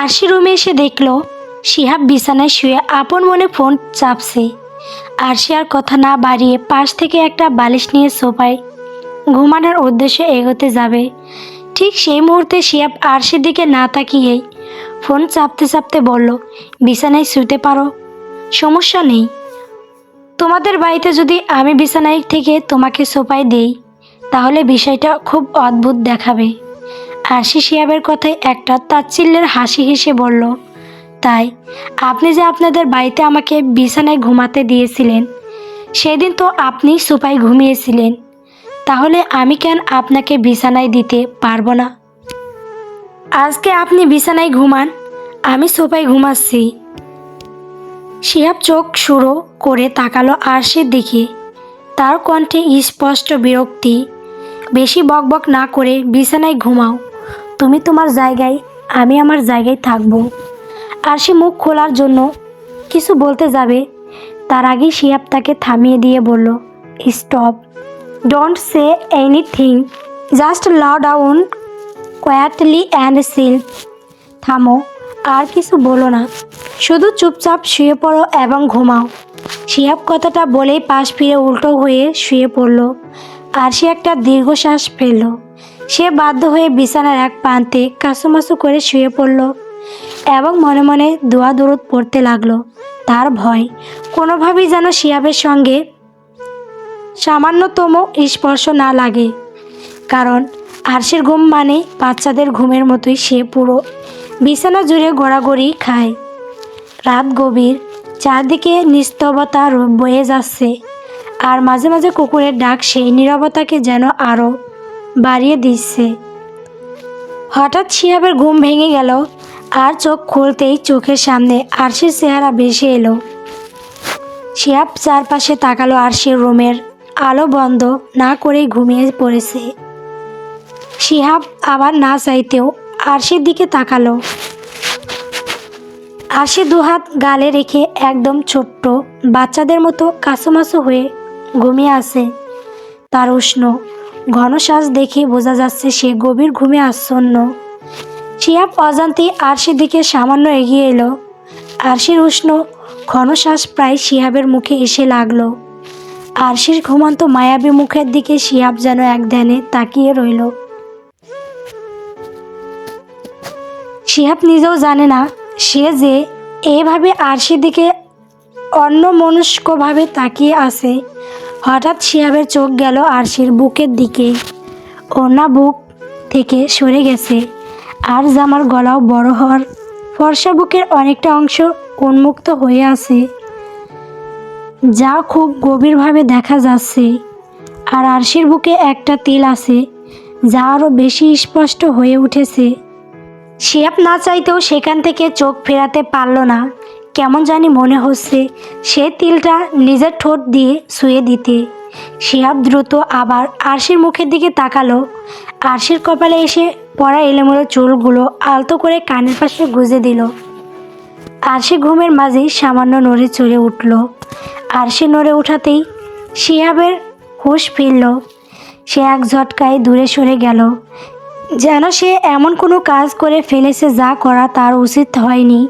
আরশি রুমে এসে দেখল, শিহাব বিছানায় শুয়ে আপন মনে ফোন চাপছে। আরশি আর কথা না বাড়িয়ে পাশ থেকে একটা বালিশ নিয়ে সোফায় ঘুমানোর উদ্দেশ্যে এগোতে যাবে। ঠিক সেই মুহূর্তে শিহাব আরশির দিকে না তাকিয়েই ফোন চাপতে চাপতে বলল, বিছানায় শুতে পারো, সমস্যা নেই। তোমাদের বাড়িতে যদি আমি বিছানায় থেকে তোমাকে সোফায় দেই, তাহলে বিষয়টা খুব অদ্ভুত দেখাবে। আশি শিয়াবের কথায় একটা তাচ্ছিল্যের হাসি হেসে বলল, তাই, আপনি যে আপনাদের বাড়িতে আমাকে বিছানায় ঘুমাতে দিয়েছিলেন, সেদিন তো আপনি সোফায় ঘুমিয়েছিলেন। তাহলে আমি কেন আপনাকে বিছানায় দিতে পারব না? আজকে আপনি বিছানায় ঘুমান, আমি সোফায় ঘুমাচ্ছি। শিহাব চোখ শুরু করে তাকালো আরশির দিকে। তার কণ্ঠে স্পষ্ট বিরক্তি, বেশি বকবক না করে বিছানায় ঘুমাও। তুমি তোমার জায়গায়, আমি আমার জায়গায় থাকব। সে মুখ খোলার জন্য কিছু বলতে যাবে, তার আগেই শিহাব তাকে থামিয়ে দিয়ে বলল, stop. Don't say anything just lie down quietly and still থামো, আর কিছু বলো না। শুধু চুপচাপ শুয়ে পড়ো এবং ঘুমাও। শিহাব কথাটা বলেই পাশ ফিরে উল্টো হয়ে শুয়ে পড়ল, আর সে একটা দীর্ঘশ্বাস ফেলল। সে বাধ্য হয়ে বিছানার এক প্রান্তে কাসুমাসু করে শুয়ে পড়ল এবং মনে মনে দোয়া দরদ পড়তে লাগল। তার ভয় কোনোভাবেই যেন শিয়াবের সঙ্গে সামান্যতম স্পর্শ না লাগে। কারণ আরশের ঘুম মানে বাচ্চাদের ঘুমের মতোই সে পুরো বিছানা জুড়ে গড়াগড়ি খায়। রাত গভীর, চারদিকে নিস্তবতা বয়ে যাচ্ছে, আর মাঝে মাঝে কুকুরের ডাক সেই নীরবতাকে যেন আরও বাড়িয়ে দিচ্ছে। হঠাৎ শিহাবের ঘুম ভেঙে গেল আর চোখ খুলতেই চোখের সামনে আরশির চেহারা ভেসে এলো। শিহাব চারপাশে তাকালো আরশির রুমের, আলো বন্ধ না করেই ঘুমিয়ে পড়েছে। শিহাব আবার না চাইতেও আরশির দিকে তাকালো। আরশি দুহাত গালে রেখে একদম ছোট্ট বাচ্চাদের মতো কাছুমাছু হয়ে ঘুমিয়ে আছে। তার উষ্ণ ঘন শ্বাস দেখে বোঝা যাচ্ছে সে গভীর ঘুমে আচ্ছন্ন শিয়াব অজান্তেই আরশির দিকে সামান্য এগিয়ে এলো। আরশির উষ্ণ ঘন শ্বাস প্রায় শিয়াবের মুখে এসে লাগল। আরশির ঘুমন্ত মায়াবী মুখের দিকে শিয়াব যেন এক ধ্যানে তাকিয়ে রইল। শিহাব নিজেও জানে না, সে যে এভাবে আরশির দিকে অন্য মনস্কভাবে তাকিয়ে আছে। হঠাৎ শিয়াবের চোখ গেল আরশির বুকের দিকে। ওনা বুক থেকে সরে গেছে। আর জামার গলাও বড় হওয়ার ফর্সা বুকের অনেকটা অংশ উন্মুক্ত হয়ে আছে। যা খুব গভীরভাবে দেখা যাচ্ছে। আর আরশির বুকে একটা তিল আছে, যা আরও বেশি স্পষ্ট হয়ে উঠেছে। শিয়াব না চাইতেও সেখান থেকে চোখ ফেরাতে পারল না। কেমন জানি মনে হচ্ছে সে তিলটা নিজের ঠোঁট দিয়ে শুয়ে দিতে। শিহাব দ্রুত আবার আরশির মুখের দিকে তাকালো। আরশির কপালে এসে পড়া এলোমেলো চুলগুলো আলতো করে কানের পাশে গুঁজে দিল। আরশি ঘুমের মাঝে সামান্য নড়ে চড়ে উঠল। আরশি নড়ে ওঠাতেই শিহাবের হুঁশ ফিরল। সে এক ঝটকায় দূরে সরে গেল। যেন সে এমন কোনো কাজ করে ফেলেছে যা করা তার উচিত হয়নি।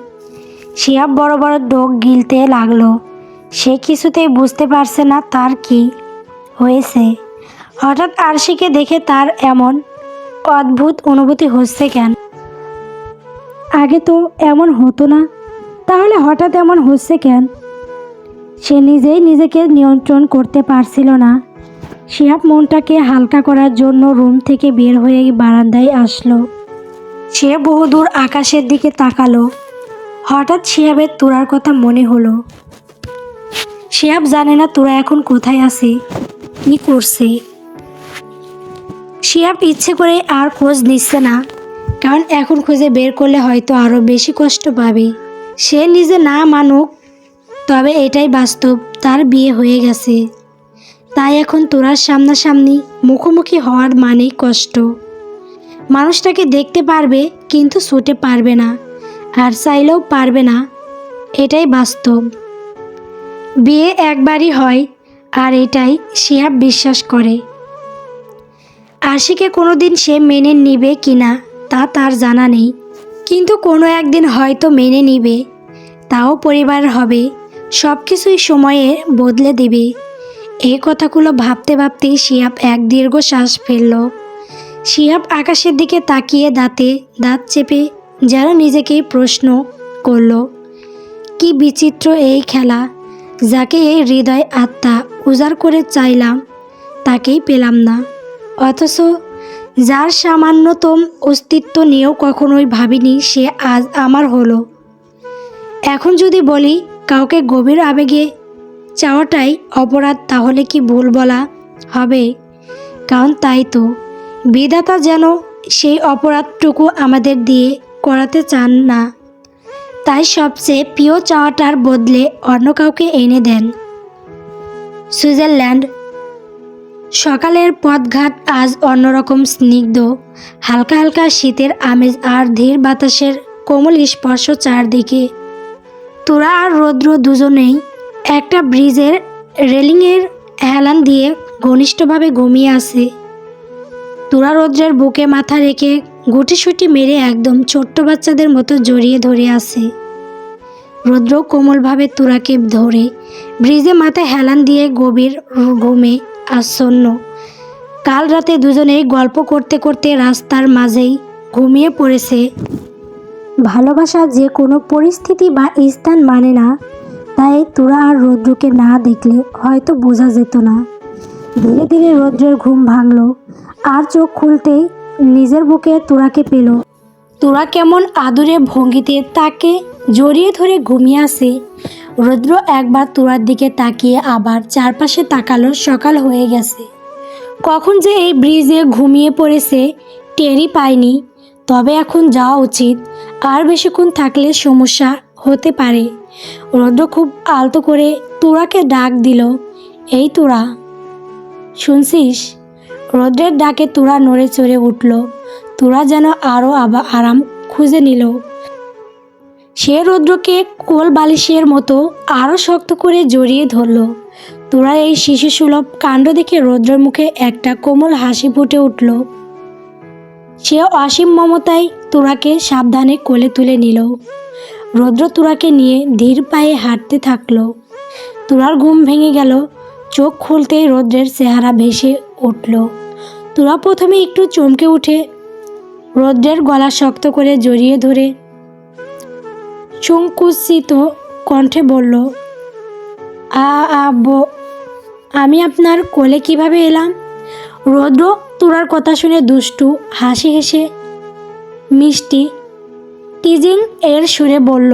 শিয়াব বড় বড় ডোক গিলতে লাগল। সে কিছুতেই বুঝতে পারছে না তার কি হয়েছে। হঠাৎ আরশিকে দেখে তার এমন অদ্ভুত অনুভূতি হচ্ছে কেন? আগে তো এমন হতো না, তাহলে হঠাৎ এমন হচ্ছে কেন? সে নিজেই নিজেকে নিয়ন্ত্রণ করতে পারছিল না। শিহাব মনটাকে হালকা করার জন্য রুম থেকে বের হয়ে বারান্দায় আসলো। সে বহুদূর আকাশের দিকে তাকালো। হঠাৎ শিহাবের তোরার কথা মনে হলো। শিহাব জানে না তোরা এখন কোথায় আছে, কি করছে। শিহাব ইচ্ছে করে আর খোঁজ নিচ্ছে না, কারণ এখন খুঁজে বের করলে হয়তো আরও বেশি কষ্ট পাবে। সে নিজে না মানুক, তবে এটাই বাস্তব, তার বিয়ে হয়ে গেছে। তাই এখন তোরার সামনাসামনি মুখোমুখি হওয়ার মানেই কষ্ট। মানুষটাকে দেখতে পারবে, কিন্তু ছুটে পারবে না। আর চাইলেও পারবে না। এটাই বাস্তব। বিয়ে একবারই হয় আর এটাই শিহাব বিশ্বাস করে। আশিকে কোনো দিন সে মেনে নিবে কি না তা তার জানা নেই। কিন্তু কোনো একদিন হয়তো মেনে নিবে। তাও পরিবার হবে সব কিছুই সময়ে বদলে দেবে। এই কথাগুলো ভাবতে ভাবতেই শিয়াব এক দীর্ঘশ্বাস ফেলল। শিয়াব আকাশের দিকে তাকিয়ে দাঁতে দাঁত চেপে যেন নিজেকেই প্রশ্ন করল, কি বিচিত্র এই খেলা, যাকে এই হৃদয় আত্মা উজাড় করে চাইলাম, তাকেই পেলাম না। অথচ যার সামান্যতম অস্তিত্ব নিয়েও কখনোই ভাবিনি সে আজ আমার হলো। এখন যদি বলি, কাউকে গভীর আবেগে চাওয়াটাই অপরাধ, তাহলে কি ভুল বলা হবে? কারণ তাই তো। বিধাতা যেন সেই অপরাধটুকু আমাদের দিয়ে করাতে চান না। তাই সবচেয়ে প্রিয় চাওয়াটার বদলে অন্য কাউকে এনে দেন। সুইজারল্যান্ড। সকালের পথঘাট আজ অন্যরকম স্নিগ্ধ। হালকা হালকা শীতের আমেজ আর ধীর বাতাসের কোমল স্পর্শ চারদিকে। তোরা আর রৌদ্র দুজনেই একটা ব্রিজের রেলিংয়ের হেলান দিয়ে ঘনিষ্ঠভাবে ঘুমিয়ে আছে। তোরা রৌদ্রের বুকে মাথা রেখে গুটিসুটি মেরে একদম ছোট্ট বাচ্চাদের মতো জড়িয়ে ধরে আছে। রৌদ্র কোমলভাবে তুরাকে ধরে, ব্রিজে মাথায় হেলান দিয়ে গভীর ঘুমে আচ্ছন্ন কাল রাতে দুজনেই গল্প করতে করতে রাস্তার মাঝেই ঘুমিয়ে পড়েছে। ভালোবাসা যে কোনো পরিস্থিতি বা স্থান মানে না, তাই তোরা আর রৌদ্রকে না দেখলে হয়তো বোঝা যেত না। ধীরে ধীরে রৌদ্রের ঘুম ভাঙল, আর চোখ খুলতেই নিজের বুকে তোরাকে পেল। তোরা কেমন আদুরে ভঙ্গিতে তাকে জড়িয়ে ধরে ঘুমিয়ে আসে রৌদ্র একবার তোরার দিকে তাকিয়ে আবার চারপাশে তাকালো, সকাল হয়ে গেছে। কখন যে এই ব্রিজে ঘুমিয়ে পড়েছে টেরি পায়নি তবে এখন যাওয়া উচিত। আর বেশিক্ষণ থাকলে সমস্যা হতে পারে। রৌদ্র খুব আলতো করে তোরাকে ডাক দিল, এই তোরা, শুনছিস? রৌদ্রের ডাকে তোরা নড়ে চড়ে উঠল। তোরা যেন আরও আবার আরাম খুঁজে নিল। সে রৌদ্রকে কোল বালিশের মতো আরও শক্ত করে জড়িয়ে ধরল। তোরা এই শিশুসুলভ কাণ্ড দেখে রৌদ্রের মুখে একটা কোমল হাসি ফুটে উঠল। সে অসীম মমতায় তোরাকে সাবধানে কোলে তুলে নিল। রৌদ্র তোরাকে নিয়ে ধীর পায়ে হাঁটতে থাকল। তোরার ঘুম ভেঙে গেল। চোখ খুলতেই রৌদ্রের চেহারা ভেসে উঠল। তোরা প্রথমে একটু চমকে উঠে রৌদ্রের গলা শক্ত করে জড়িয়ে ধরে সংকুচিত কণ্ঠে বলল, আ আব্বু আমি আপনার কোলে কীভাবে এলাম? রৌদ্র তোরার কথা শুনে দুষ্টু হাসি হেসে মিষ্টি টিজিং এর সুরে বলল,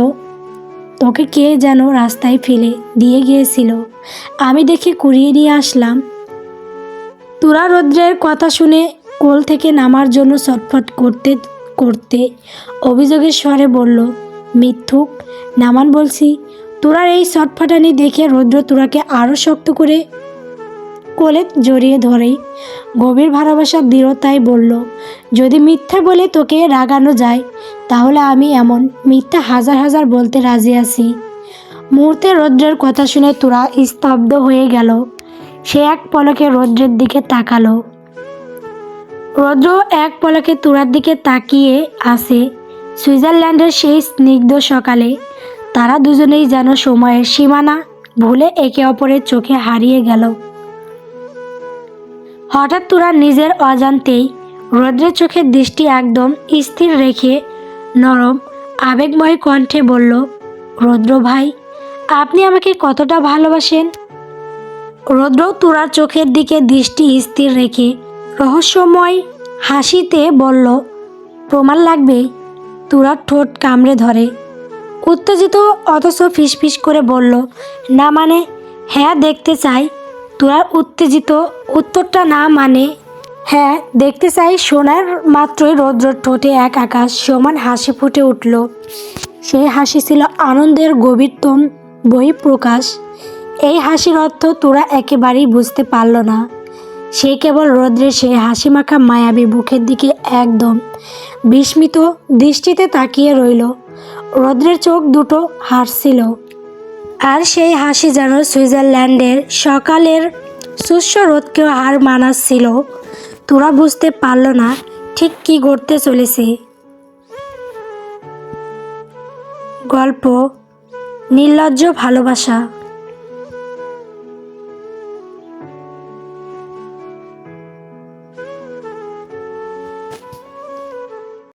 তোকে কে যেন রাস্তায় ফেলে দিয়ে গিয়েছিল? আমি দেখে কুড়িয়ে নিয়ে আসলাম। তোরা রৌদ্রের কথা শুনে কোল থেকে নামার জন্য ছটফট করতে করতে অভিযোগের স্বরে বলল, মিথ্যুক, নামান বলছি, তোরার এই ছটফটানি দেখে রৌদ্র তোরাকে আরও শক্ত করে কোলে জড়িয়ে ধরে গভীর ভালোবাসার দৃঢ়তায় বলল, যদি মিথ্যা বলে তোকে রাগানো যায়, তাহলে আমি এমন মিথ্যা হাজার হাজার বলতে রাজি আছি। মুহূর্তে রৌদ্রের কথা শুনে তোরা স্তব্ধ হয়ে গেল। সে এক পলকে রৌদ্রের দিকে তাকালো। রৌদ্র এক পলকে তোরার দিকে তাকিয়ে আসে সুইজারল্যান্ডের সেই স্নিগ্ধ সকালে। তারা দুজনেই যেন সময়ের সীমানা ভুলে একে অপরের চোখে হারিয়ে গেল। হঠাৎ তোরা নিজের অজান্তেই রৌদ্রের চোখের দৃষ্টি একদম স্থির রেখে নরম, আবেগময় কণ্ঠে বলল, রৌদ্র ভাই, আপনি আমাকে কতটা ভালোবাসেন? রৌদ্র তোরার চোখের দিকে দৃষ্টি স্থির রেখে রহস্যময় হাসিতে বলল প্রমাণ লাগবে? তোরার ঠোঁট কামড়ে ধরে। উত্তেজিত অথচ ফিসফিস করে বলল, না মানে হ্যাঁ দেখতে চাই। তোরার উত্তেজিত, উত্তরটা না মানে? হ্যাঁ দেখতে চাই। সোনার মাত্রই রৌদ্র ঠোঁটে এক আকাশ সমান হাসি ফুটে উঠল। সেই হাসি ছিল আনন্দের গভীরতম বহিঃপ্রকাশ। এই হাসির অর্থ তোরা একেবারেই বুঝতে পারল না। সে কেবল রৌদ্রের সে হাসি মাখা মায়াবী বুকের দিকে একদম বিস্মিত দৃষ্টিতে তাকিয়ে রইল। রৌদ্রের চোখ দুটো হাসছিল আর সেই হাসি যেন সুইজারল্যান্ডের সকালের শুষ্ক রোদকেও হার মানাচ্ছিল। তোরা বুঝতে পারল না ঠিক কি ঘটতে চলেছে। গল্প, নির্লজ্জ ভালোবাসা।